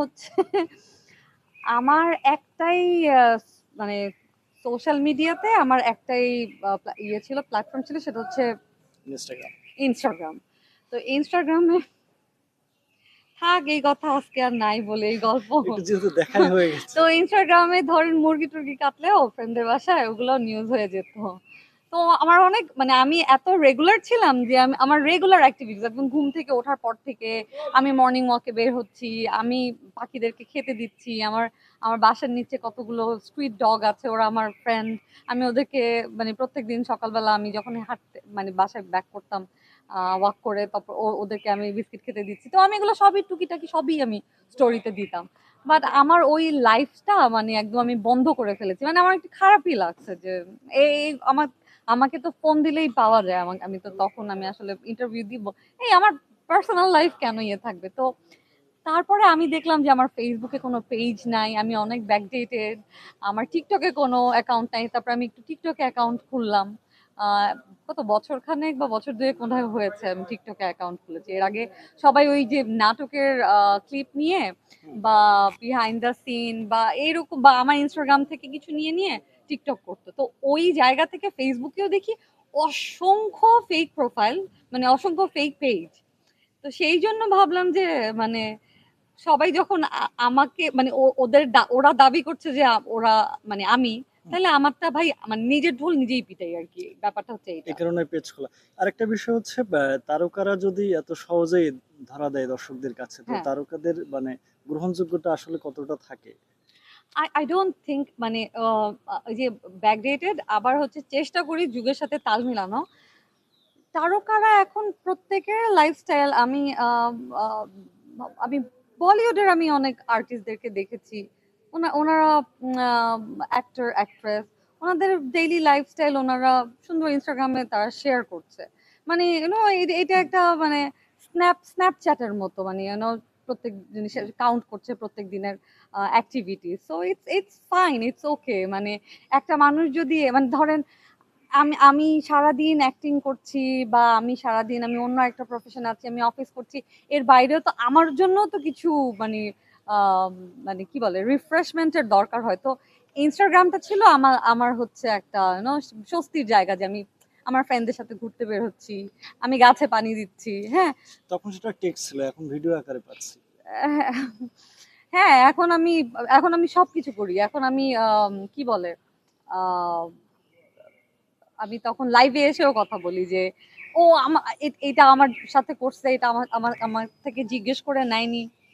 হচ্ছে আমার একটাই মানে সোশ্যাল মিডিয়াতে আমার একটাই ইয়ে ছিল প্ল্যাটফর্ম ছিল সেটা হচ্ছে ইনস্টাগ্রাম ইনস্টাগ্রাম তো ইনস্টাগ্রামে থাক এই কথা আজকে আর নাই বলে এই গল্প। তো ইনস্টাগ্রামে ধরেন মুরগি টুরগি কাটলেও ফ্রেন্ডের বাসায় ওগুলো নিউজ হয়ে যেত। তো আমার অনেক মানে আমি এত রেগুলার ছিলাম যে আমি, আমার রেগুলার অ্যাক্টিভিটিস একদম ঘুম থেকে ওঠার পর থেকে আমি মর্নিং ওয়াকে বের হচ্ছি, আমি পাখিদেরকে খেতে দিচ্ছি, আমার আমার বাসার নিচে কতগুলো স্ট্রিট ডগ আছে, ওরা আমার ফ্রেন্ড আমি ওদেরকে মানে প্রত্যেক দিন সকালবেলা আমি যখন হাঁটতে মানে বাসায় ব্যাক করতাম ওয়াক করে তারপর ওদেরকে আমি বিস্কিট খেতে দিচ্ছি, তো আমি এগুলো সবই টুকিটাকি সবই আমি স্টোরিতে দিতাম। বাট আমার ওই লাইফটা মানে একদম আমি বন্ধ করে ফেলেছি মানে আমার একটু খারাপই লাগছে যে, এই, আমার আমাকে তো ফোন দিলেই পাওয়া যায়। আমাকে আমি তো তখন আমি আসলে ইন্টারভিউ দিব। এই আমার পার্সোনাল লাইফ কেন ইয়ে থাকবে? তো তারপরে আমি দেখলাম যে আমার ফেসবুকে কোনো পেজ নাই আমি অনেক ব্যাকডেটেড আমার টিকটকে কোনো অ্যাকাউন্ট নাই। তারপর আমি একটু টিকটকে অ্যাকাউন্ট খুললাম। কত বছর খানেক বা বছর দুয়েক কোথায় হয়েছে আমি টিকটকে অ্যাকাউন্ট খুলেছি। এর আগে সবাই ওই যে নাটকের ক্লিপ নিয়ে বা বিহাইন্ড দ্য সিন বা এইরকম বা আমার ইনস্টাগ্রাম থেকে কিছু নিয়ে নিয়ে টিকটক করতো। তো ওই জায়গা থেকে ফেসবুকেও দেখি অসংখ্য ফেক প্রোফাইল মানে অসংখ্য ফেক পেজ তো সেই জন্য ভাবলাম যে মানে সবাই যখন আমাকে মানে ওদের ওরা দাবি করছে যে ওরা মানে আমি তাহলে আমারটা ভাই মানে নিজের ঢোল নিজেই পিটাই আর কি। ব্যাপারটা হচ্ছে এই কারণে পেজ খোলা। আরেকটা বিষয় হচ্ছে তারকারা যদি এত সহজেই ধরা দেয় দর্শকদের কাছে তো হ্যাঁ। তারকাদের মানে গ্রহণযোগ্যতা আসলে কতটা থাকে? আই আই ডোন্ট থিঙ্ক মানে যে ব্যাকডেটেড আবার হচ্ছে চেষ্টা করি যুগের সাথে তাল মিলানো। তারকারা এখন প্রত্যেকের লাইফস্টাইল আমি আমি বলিউডের আমি অনেক আর্টিস্টদেরকে দেখেছি। ওনা- ওনারা অ্যাক্টর অ্যাক্ট্রেস ওনাদের ডেইলি লাইফস্টাইল ওনারা সুন্দর ইনস্টাগ্রামে তারা শেয়ার করছে। মানে ইউনো এটা একটা মানে স্ন্যাপ স্ন্যাপচ্যাটের মতো মানে ইউনো প্রত্যেক জিনিসের কাউন্ট করছে প্রত্যেক দিনের activity so it's it's fine it's okay মানে একটা মানুষ যদি মানে ধরেন আমি আমি সারাদিন অ্যাক্টিং করছি বা আমি সারাদিন আমি অন্য একটা প্রফেশন আছি আমি অফিস করছি এর বাইরেও তো আমার জন্য তো কিছু মানে মানে কি বলে রিফ্রেশমেন্টের দরকার হয়। তো ইনস্টাগ্রামটা ছিল আমার আমার হচ্ছে একটা নো স্বস্তির জায়গা যে আমি আমার ফ্রেন্ডদের সাথে ঘুরতে বের হচ্ছি আমি গাছে পানি দিচ্ছি হ্যাঁ। তখন সেটা টেক্সট ছিল এখন ভিডিও আকারে পাচ্ছি। হ্যাঁ এখন আমি এখন আমি সবকিছু করি। এখন আমি কি বলে আহ, আমি তখন লাইভে এসেও কথা বলি যে ও আমা- এ- এটা আমার সাথে করছে এটা আমার আমার আমার থেকে জিজ্ঞেস করে নেয়নি।